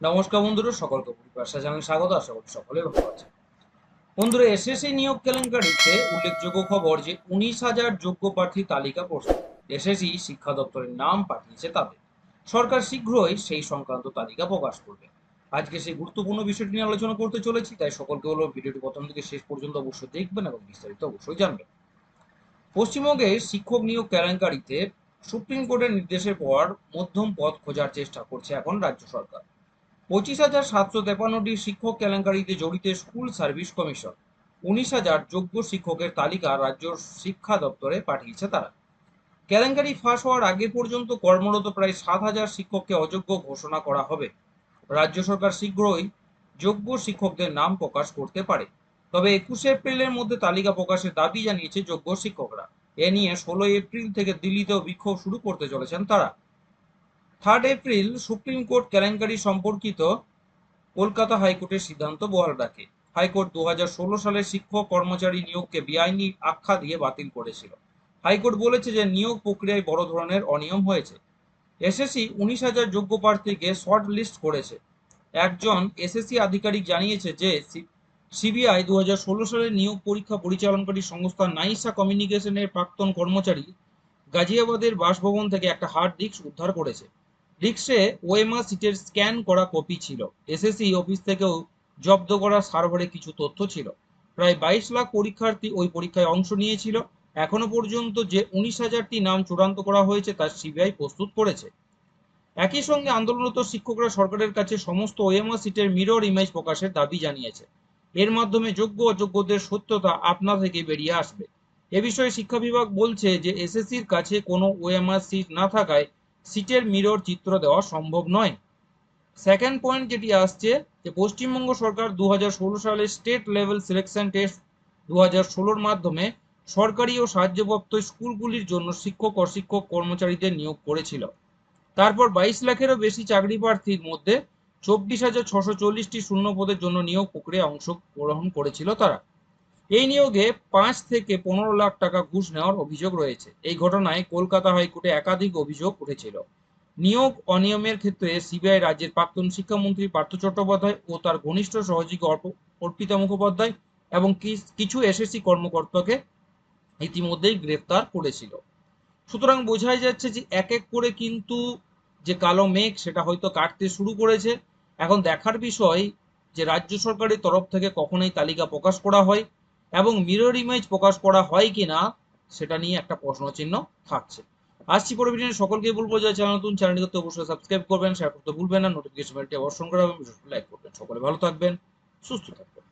নমস্কার বন্ধুরা, সকলকে পরিভাষা জানাই স্বাগত, আশা করি সকলে ভালো আছে বন্ধুরা, এসএসসি নিয়োগ কেলেঙ্কারিতে উল্লেখযোগ্য খবর যে উনিশ হাজার যোগ্য প্রার্থী তালিকা প্রস্তুত। এসএসসি শিক্ষা দপ্তরের নাম পাঠিয়েছে তাদের। সরকার শীঘ্রই সেই সংক্রান্ত তালিকা প্রকাশ করবে। আজকে সেই গুরুত্বপূর্ণ বিষয়টি নিয়ে আলোচনা করতে চলেছি, তাই সকলকে হলো ভিডিওটি প্রথম থেকে শেষ পর্যন্ত অবশ্যই দেখবেন এবং বিস্তারিত অবশ্যই জানবেন। পশ্চিমবঙ্গে শিক্ষক নিয়োগ কেলেঙ্কারিতে সুপ্রিম কোর্টের নির্দেশের পর মধ্যম পথ খোঁজার চেষ্টা করছে এখন রাজ্য সরকার। পঁচিশ হাজার সাতশো তেপান্নটি শিক্ষক কেলেঙ্কারিতে জড়িত স্কুল সার্ভিস কমিশন। উনিশ হাজার যোগ্য শিক্ষকের তালিকা রাজ্য শিক্ষা দপ্তরে পাঠিয়েছে তারা। কেলেঙ্কারি ফাঁস হওয়ার আগে পর্যন্ত কর্মরত প্রায় সাত হাজার শিক্ষককে অযোগ্য ঘোষণা করা হবে। রাজ্য সরকার শীঘ্রই যোগ্য শিক্ষকদের নাম প্রকাশ করতে পারে। তবে একুশে এপ্রিলের মধ্যে তালিকা প্রকাশের দাবি জানিয়েছে যোগ্য শিক্ষকরা। এ নিয়ে ষোলোই এপ্রিল থেকে দিল্লিতেও বিক্ষোভ শুরু করতে চলেছেন তারা। থার্ড এপ্রিল সুপ্রিম কোর্ট কেলেঙ্কারি সম্পর্কিত কলকাতা হাইকোর্টের সিদ্ধান্ত বহাল রাখে। হাইকোর্ট দু সালে শিক্ষক কর্মচারী নিয়োগকে বেআইনি আখ্যা দিয়ে বাতিল করেছিল। হাইকোর্ট বলেছে যে নিয়োগ প্রক্রিয়ায় বড় ধরনের অনিয়ম হয়েছে। এসএসসি উনিশ হাজার যোগ্য প্রার্থীকে শর্ট লিস্ট করেছে। একজন এসএসসি আধিকারিক জানিয়েছে যে সিবিআই দু সালে নিয়োগ পরীক্ষা পরিচালনকারী সংস্থা নাইসা কমিউনিকেশনের প্রাক্তন কর্মচারী গাজিয়াবাদের বাসভবন থেকে একটা হার্ড ডিস্ক উদ্ধার করেছে। ডিস্কে ওএমআর সিটের স্ক্যান করা কপি ছিল। এসএসসি অফিস থেকেও জব্দ করা সার্ভারে কিছু তথ্য ছিল। প্রায় বাইশ লাখ পরীক্ষার্থী ওই পরীক্ষায় অংশ নিয়েছিল। এখনও পর্যন্ত যে উনিশ হাজারটি নাম চূড়ান্ত করা হয়েছে তা সিবিআই প্রস্তুত করেছে। একই সঙ্গে আন্দোলনরত শিক্ষকরা সরকারের কাছে সমস্ত ওএমআর সিটের মিরর ইমেজ প্রকাশের দাবি জানিয়েছে। এর মাধ্যমে যোগ্য অযোগ্যদের সত্যতা আপনা থেকে বেরিয়ে আসবে। এ বিষয়ে শিক্ষা বিভাগ বলছে যে, এসএসসির কাছে কোনো ওএমআর সিট না থাকায় সিটের মিরর চিত্র দেওয়া সম্ভব নয়। সেকেন্ড পয়েন্ট যেটি আসছে, যে পশ্চিমবঙ্গ সরকার দু সালে স্টেট লেভেল সিলেকশন টেস্ট দু মাধ্যমে সরকারি ও সাহায্যপ্রাপ্ত স্কুলগুলির জন্য শিক্ষক, অশিক্ষক, কর্মচারীদের নিয়োগ করেছিল। তারপর বাইশ লাখেরও বেশি চাকরি প্রার্থীর মধ্যে চব্বিশ হাজার ছশো চল্লিশটি শূন্য পদের জন্য নিয়োগ প্রক্রিয়া অংশগ্রহণ করেছিল তারা। এই নিয়োগে পাঁচ থেকে পনেরো লাখ টাকা ঘুষ নেওয়ার অভিযোগ রয়েছে। এই ঘটনায় কলকাতা হাইকোর্টে একাধিক অভিযোগ উঠেছিল। নিয়োগ অনিয়মের ক্ষেত্রে সিবিআই রাজ্যের প্রাক্তন শিক্ষামন্ত্রী পার্থ চট্টোপাধ্যায় ও তার ঘনিষ্ঠ সহযোগী অর্পিতা মুখোপাধ্যায় এবং কিছু এসএসসি কর্মকর্তাকে ইতিমধ্যেই গ্রেফতার করেছিল। সুতরাং বোঝাই যাচ্ছে যে এক এক করে কিন্তু যে কালো মেঘ, সেটা হয়তো কাটতে শুরু করেছে। এখন দেখার বিষয় যে রাজ্য সরকারের তরফ থেকে কখন এই তালিকা প্রকাশ করা হয়। এবং মিরর ইমেজ প্রকাশ করা হয় কি না সেটা নিয়ে একটা প্রশ্ন চিহ্ন থাকছে। আসছি পরবর্তী সকলকে বলব যে চ্যানেল নতুন চ্যানেলটি করতে অবশ্যই সাবস্ক্রাইব করবেন শেয়ার করতে ভুলবেন না নোটিফিকেশন বেলটি অবশ্যই করে লাইক করবেন। সকলে ভালো থাকবেন, সুস্থ থাকবেন।